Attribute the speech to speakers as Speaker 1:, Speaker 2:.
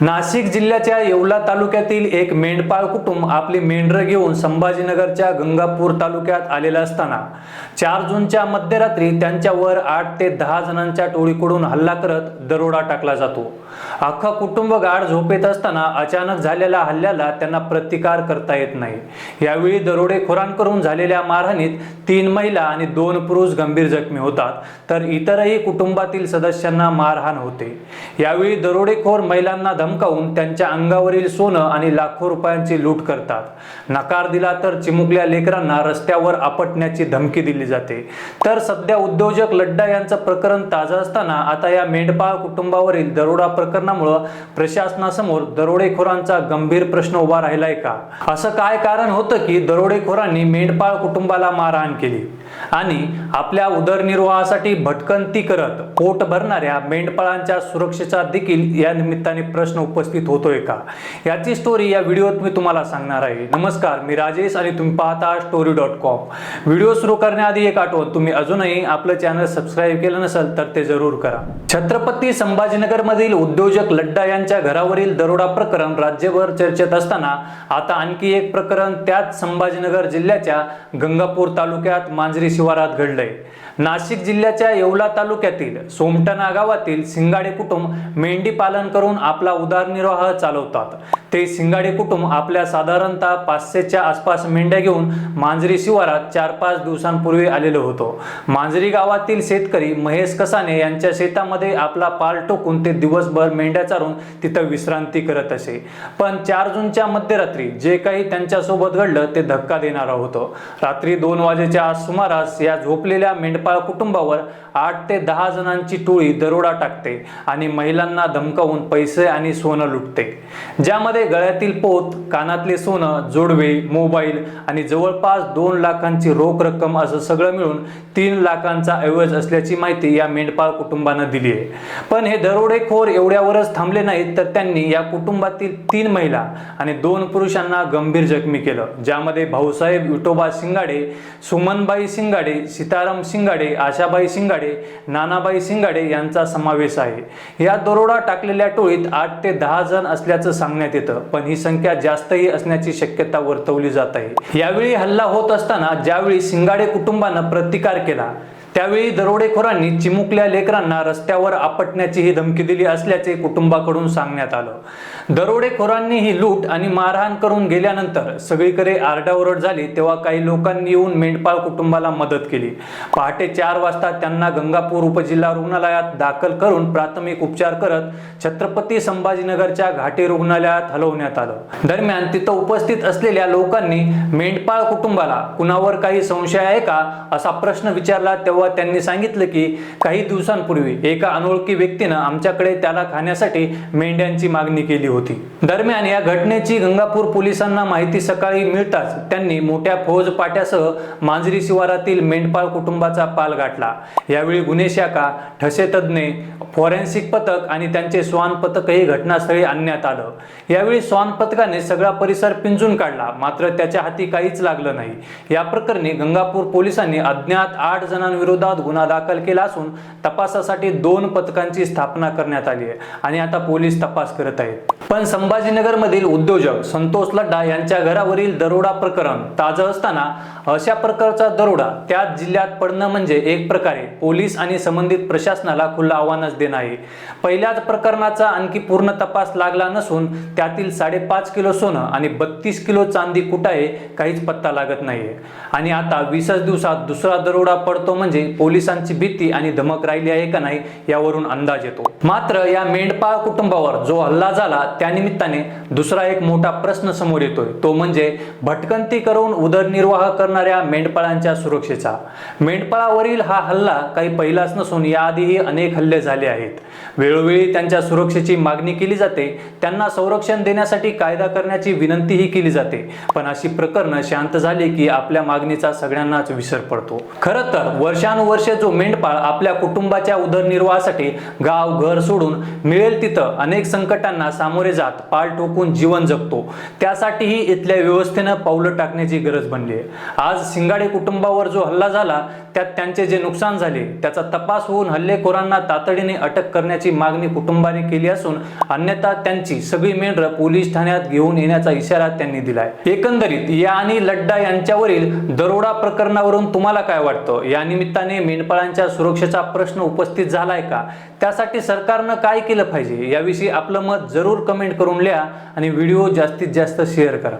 Speaker 1: नाशिक जिल्ह्याच्या येवला तालुक्यातील एक मेंढपाळ कुटुंब आपली मेंढरं घेऊन संभाजीनगरच्या गंगापूर तालुक्यात आलेलं असताना चार जूनच्या मध्यरात्री त्यांच्यावर आठ ते दहा जणांच्या टोळीकडून हल्ला करत दरोडा टाकला जातो. अख्खा कुटुंब गाढ झोपेत असताना अचानक झालेल्या हल्ल्याला त्यांना प्रतिकार करता येत नाही. यावेळी दरोडेखोरांकडून झालेल्या मारहाणीत तीन महिला आणि दोन पुरुष गंभीर जखमी होतात तर इतरही कुटुंबातील सदस्यांना मारहाण होते. यावेळी दरोडेखोर महिलांना धमकावून त्यांच्या अंगावरील सोनं आणि लाखो रुपयांची लूट करतात. नकार दिला तर चिमुकल्या लेकरांना रस्त्यावर आपटण्याची धमकी दिली जाते. तर सध्या उद्योजक लड्डा यांचं प्रकरण ताजं असताना आता या मेंढपाळ कुटुंबावरील दरोडा प्रकरणामुळं प्रशासनासमोर दरोडेखोरांचा गंभीर प्रश्न उभा राहिलाय का? असं काय कारण होतं की दरोडेखोरांनी मेंढपाळ कुटुंबाला मारहाण केली? आणि आपल्या उदरनिर्वाहासाठी भटकंती करत पोट भरणाऱ्या मेंढपाळांच्या सुरक्षेचा देखील या निमित्ताने प्रश्न उपस्थित होतोय का? याची स्टोरी या व्हिडिओत मी तुम्हाला सांगणार आहे. नमस्कार मी राजेश आणि तुम्ही पाहता स्टोरी डॉट कॉम व्हिडिओ सुरू करण्याआधी एक आठवण तुम्ही अजूनही आपलं चॅनल सबस्क्राईब केलं नसेल तर ते जरूर करा. छत्रपती संभाजीनगरमधील उद्योजक लड्डा यांच्या घरावरील दरोडा प्रकरण राज्यभर चर्चेत असताना आता आणखी एक प्रकरण त्याच संभाजीनगर जिल्ह्याच्या गंगापूर तालुक्यात मांजरी शिवारात घडलंय. नाशिक जिल्ह्याच्या येवला तालुक्यातील सोमटणा गावातील सिंगाडे कुटुंब मेंढी पालन करून आपला उदरनिर्वाह चालवतात. ते सिंगाडे कुटुंब आपल्या साधारणतः पाचशेच्या आसपास मेंढ्या घेऊन मांजरी शिवारात चार पाच दिवसांपूर्वी आलेलो होतो. मांजरी गावातील शेतकरी महेश कसाने यांच्या शेतामध्ये आपला पाल टोकून ते दिवसभर मेंढ्या चारून तिथं विश्रांती करत असे. पण चार जूनच्या मध्यरात्री जे काही त्यांच्यासोबत घडलं ते धक्का देणारं होतं. रात्री दोन वाजेच्या महाराज या झोपलेल्या मेंढपाळ कुटुंबावर आठ ते दहा जणांची टोळी दरोडा टाकते आणि महिलांना धमकावून पैसे आणि सोनं लुटते. ज्यामध्ये गळ्यातील पोत कानातले सोनं जोडवे मोबाईल आणि जवळपास दोन लाखांची रोख रक्कम असं सगळं मिळून तीन लाखांचा ऐवज असल्याची माहिती या मेंढपाळ कुटुंबानं दिली आहे. पण हे दरोडेखोर एवढ्यावरच थांबले नाहीत तर त्यांनी या कुटुंबातील तीन महिला आणि दोन पुरुषांना गंभीर जखमी केलं ज्यामध्ये भाऊसाहेब विठोबा शिंगाडे सुमनबाई शिंगाडे सीताराम शिंगाडे आशाबाई शिंगाडे नानाबाई शिंगाडे यांचा समावेश आहे. या दरोडा टाकलेल्या टोळीत आठ ते दहा जण असल्याचं सांगण्यात येतं पण ही संख्या जास्तही असण्याची शक्यता वर्तवली जात आहे. यावेळी हल्ला होत असताना ज्यावेळी शिंगाडे कुटुंबानं प्रतिकार केला त्यावेळी दरोडेखोरांनी चिमुकल्या लेकरांना रस्त्यावर आपटण्याची ही धमकी दिली असल्याचे कुटुंबाकडून सांगण्यात आलं. दरोडेखोरांनी ही लूट आणि मारहाण करून गेल्यानंतर सगळीकडे आरडाओरड झाली तेव्हा काही लोकांनी येऊन मेंढपाळ कुटुंबाला मदत केली. पहाटे चार वाजता त्यांना गंगापूर उपजिल्हा रुग्णालयात दाखल करून प्राथमिक उपचार करत छत्रपती संभाजीनगरच्या घाटी रुग्णालयात हलवण्यात आलं. दरम्यान तिथं उपस्थित असलेल्या लोकांनी मेंढपाळ कुटुंबाला कुणावर काही संशय आहे का असा प्रश्न विचारला तेव्हा त्यांनी सांगितलं की काही दिवसांपूर्वी एका अनोळखी व्यक्तीनं आमच्याकडे त्याला खाण्यासाठी मेंढ्यांची मागणी केली होती. दरम्यान या घटनेची गंगापूर पोलिसांना माहिती सकाळी मिळताच त्यांनी मोठ्या फौज पाट्यासह मांजरी शिवारातील मेंढपाळ कुटुंबाचा पाल गाठला. यावेळी गुन्हे शाखा ठसे तज्ज्ञ फॉरेन्सिक पथक आणि त्यांचे स्वान पथकही घटनास्थळी आणण्यात आलं. यावेळी स्वान पथकाने सगळा परिसर पिंजून काढला मात्र त्याच्या हाती काहीच लागलं नाही. या प्रकरणी गंगापूर पोलिसांनी अज्ञात आठ जणांविरोधात गुन्हा दाखल केला असून तपासासाठी दोन पथकांची स्थापना करण्यात आली आहे. आणि आता पोलीस तपास करत आहेत. पण संभाजीनगरमधील उद्योजक संतोष लड्डा यांच्या घरावरील दरोडा प्रकरण ताजं असताना अशा प्रकारचा दरोडा त्याच जिल्ह्यात पडणं म्हणजे एक प्रकारे पोलीस आणि संबंधित प्रशासनाला खुलं आव्हानच देणं आहे. पहिल्याच प्रकरणाचा आणखी पूर्ण तपास लागला नसून त्यातील साडेपाच किलो सोनं आणि बत्तीस किलो चांदी कुठं आहे काहीच पत्ता लागत नाहीये. आणि आता वीसच दिवसात दुसरा दरोडा पडतो म्हणजे पोलिसांची भीती आणि धमक राहिली आहे का नाही यावरून अंदाज येतो. मात्र या मेंढपाळ कुटुंबावर जो हल्ला झाला त्यानिमित्ताने दुसरा एक मोठा प्रश्न समोर येतोय. तो म्हणजे भटकंती करून उदरनिर्वाह करणाऱ्या मेंढपाळांच्या सुरक्षेचा. मेंढपाळावरील हा हल्ला काही पहिलाच नसून याआधीही अनेक हल्ले झाले आहेत. वेळोवेळी त्यांच्या सुरक्षेची मागणी केली जाते. त्यांना संरक्षण देण्यासाठी कायदा करण्याची विनंतीही केली जाते. पण अशी प्रकरणं शांत झाली की आपल्या मागणीचा सगळ्यांनाच विसर पडतो. खरं तर वर्षे जो मेंढपाळ आपल्या कुटुंबाच्या उदरनिर्वाहासाठी गाव घर सोडून मिळेल तिथं अनेक संकटांना सामोरे जात पाल ठोकून जीवन जगतो. त्यासाठीही इथल्या व्यवस्थेनं पावलं टाकण्याची गरज बनली आहे. आज सिंगाडे कुटुंबावर जो हल्ला झाला त्यात त्यांचे जे नुकसान झाले त्याचा तपास होऊन हल्लेखोरांना तातडीने अटक करण्याची मागणी कुटुंबाने केली असून अन्यथा त्यांची सगळी मेंढरं पोलीस ठाण्यात घेऊन येण्याचा इशारा त्यांनी दिलाय. एकंदरीत या आणि लड्डा यांच्यावरील दरोडा प्रकरणावरून तुम्हाला काय वाटतं? या निमित्ताने मेंढपाळांच्या सुरक्षेचा प्रश्न उपस्थित झालाय का? त्यासाठी सरकारनं काय केलं पाहिजे? याविषयी आपलं मत जरूर कमेंट करून लिहा आणि व्हिडिओ जास्तीत जास्त शेअर करा.